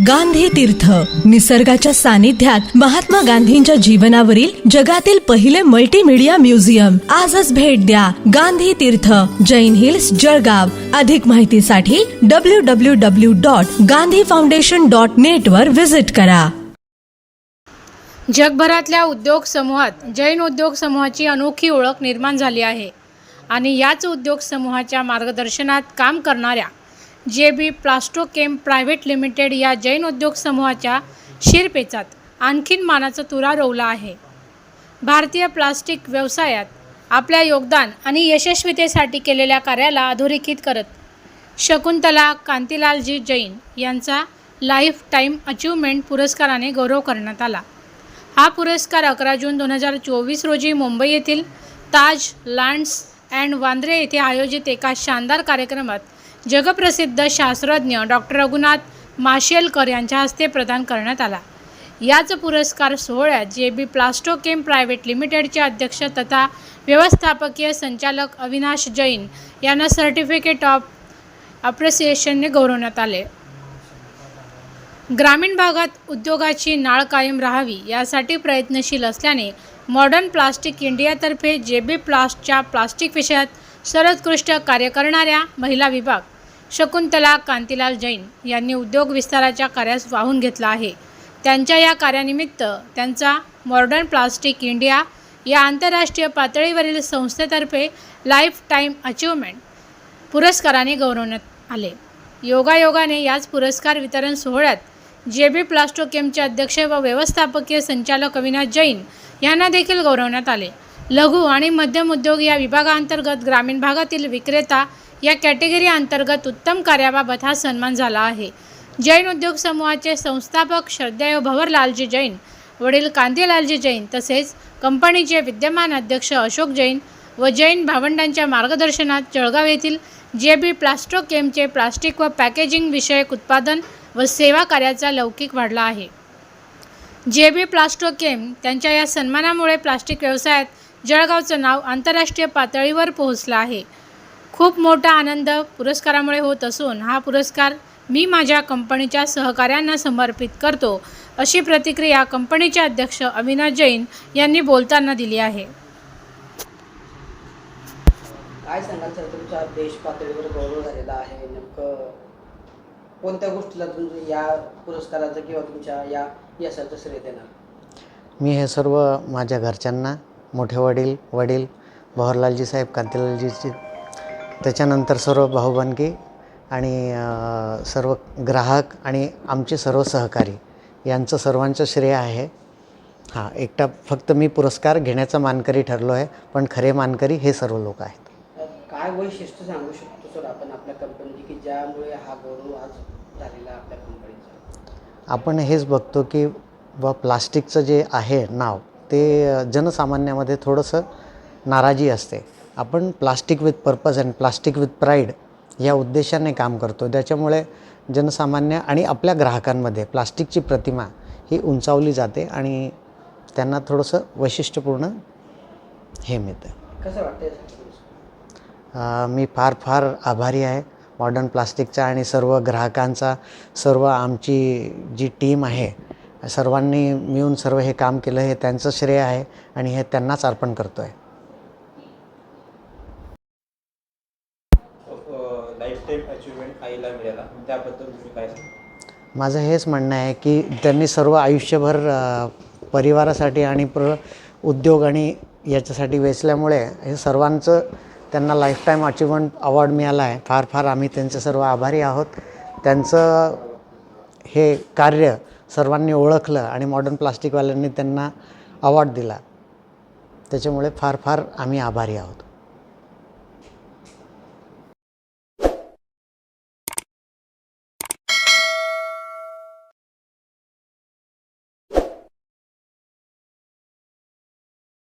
गांधी तीर्थ. निसर्गाच्या सानिध्यात महात्मा गांधींच्या जीवनावरील जगातील पहिले मल्टीमीडिया म्युझियम आजच भेट द्या गांधी तीर्थ. जैन हिल्स जळगाव. अधिक माहितीसाठी W W W dot Gandhi foundation dot net वर व्हिजिट करा. जगभरातल्या उद्योग समूहात जैन उद्योग समूहाची अनोखी ओळख निर्माण झाली आहे. आणि याच उद्योग समूहाच्या मार्गदर्शनात काम करणाऱ्या जे बी प्लास्टोकेम प्रायव्हेट लिमिटेड या जैन उद्योग समूहाच्या शिरपेचात आणखीन मानाचा तुरा रोवला आहे. भारतीय प्लास्टिक व्यवसायात आपल्या योगदान आणि यशस्वीतेसाठी केलेल्या कार्याला अधोरेखित करत शकुंतला कांतीलालजी जैन यांचा लाईफ टाईम अचिव्हमेंट पुरस्काराने गौरव करण्यात आला. हा पुरस्कार अकरा जून दोन हजार चोवीस रोजी मुंबई येथील ताज लँड्स अँड वांद्रे येथे आयोजित एका शानदार कार्यक्रमात जगप्रसिद्ध शास्त्रज्ञ डॉक्टर रघुनाथ माशेलकर यांच्या हस्ते प्रदान करण्यात आला. याच पुरस्कार सोहळ्यात जे बी प्लास्टोकेम प्रायव्हेट लिमिटेडचे अध्यक्ष तथा व्यवस्थापकीय संचालक अविनाश जैन यांना सर्टिफिकेट ऑफ अप्रिसिएशनने गौरवण्यात आले. ग्रामीण भागात उद्योगाची नाळ कायम राहावी यासाठी प्रयत्नशील असल्याने मॉडर्न प्लास्टिक इंडियातर्फे जे बी प्लास्टच्या प्लास्टिक विषयात सर्वोत्कृष्ट कार्य करणाऱ्या महिला विभाग शकुंतला कांतीलाल जैन यांनी उद्योग विस्ताराच्या कार्यास वाहून घेतला आहे. त्यांच्या या कार्यानिमित्त त्यांचा मॉडर्न प्लास्टिक इंडिया या आंतरराष्ट्रीय पातळीवरील संस्थेतर्फे लाईफ टाईम अचीवमेंट पुरस्काराने गौरवण्यात आले. योगायोगाने याच पुरस्कार वितरण सोहळ्यात जे बी प्लास्टोकेमचे अध्यक्ष व व्यवस्थापकीय संचालक अविनाश जैन यांना देखील गौरवण्यात आले. लघु आणि मध्यम उद्योग या विभागांतर्गत ग्रामीण भागातील विक्रेता या कॅटेगरी अंतर्गत उत्तम कार्याबाबत हा सन्मान झाला आहे. जैन उद्योग समूहाचे संस्थापक श्रद्धेय भवरलालजी जैन वडील कांतीलालजी जैन तसेच कंपनीचे विद्यमान अध्यक्ष अशोक जैन व जैन भावंडांच्या मार्गदर्शनात जळगाव येथील जे बी प्लास्टोकेमचे प्लास्टिक व पॅकेजिंग विषयक उत्पादन व सेवा कार्याचा लौकिक वाढला आहे. जे बी प्लास्टोकेम त्यांच्या या सन्मानामुळे प्लास्टिक व्यवसायात जळगावचं नाव आंतरराष्ट्रीय पातळीवर पोहोचलं आहे. खूप मोठा आनंद पुरस्कारामुळे होत असून हा पुरस्कार मी माझ्या कंपनीच्या सहकाऱ्यांना समर्पित करतो अशी प्रतिक्रिया कंपनीचे अध्यक्ष अविनाश जैन यांनी बोलताना दिली आहे. काय सांगाल सर तुमच्या देश पातळीवर गौरव झालेला आहे. नेमकं कोणत्या गोष्टीला तुम्ही या पुरस्काराचं किंवा तुमच्या या यशाचं श्रेय देणार? मी हे सर्व माझ्या घरच्यांना मोठे वडील वडील भवरलालजी साहेब कांतीलालजीची त्याच्यानंतर सर्व भाऊबंदकी आणि सर्व ग्राहक आणि आमचे सर्व सहकारी यांचं सर्वांचं श्रेय आहे. हां एकटा फक्त मी पुरस्कार घेण्याचा मानकरी ठरलो आहे पण खरे मानकरी हे सर्व लोक आहेत. काय वैशिष्ट्य सांगू शकतो सर आपण आपल्या कंपनीची की ज्यामुळे हा गौरव आज झालेला आपल्या कंपनीचा आपण हेच बघतो की व प्लास्टिकचं जे आहे नाव ते जनसामान्यामध्ये थोडंसं नाराजी असते. आपण plastic with purpose and plastic with pride या उद्देशाने काम करतो. त्याच्यामुळे जनसामान्य आणि आपल्या ग्राहकांमध्ये प्लास्टिकची प्रतिमा ही उंचावली जाते आणि त्यांना थोडंसं वैशिष्ट्यपूर्ण हे मिळतं. कसं वाटतंय अ, मी फार फार आभारी आहे मॉडर्न प्लास्टिकचा आणि सर्व ग्राहकांचा सर्व आमची जी टीम आहे सर्वांनी मिळून सर्व हे काम केलं हे त्यांचं श्रेय आहे आणि हे त्यांनाच अर्पण करतो आहे लाईफ टाईम अचिव्हमेंट आईला मिळाला. त्याबद्दल तुम्ही काय सांगा माझं हेच म्हणणं आहे की त्यांनी सर्व आयुष्यभर परिवारासाठी आणि प्र उद्योग आणि याच्यासाठी वेचल्यामुळे हे सर्वांचं त्यांना लाईफटाईम अचिव्हमेंट अवॉर्ड मिळाला आहे. फार फार आम्ही त्यांचे सर्व आभारी आहोत. त्यांचं हे कार्य सर्वांनी ओळखलं आणि मॉडर्न प्लास्टिकवाल्यांनी त्यांना अवॉर्ड दिला. त्याच्यामुळे फार फार आम्ही आभारी आहोत.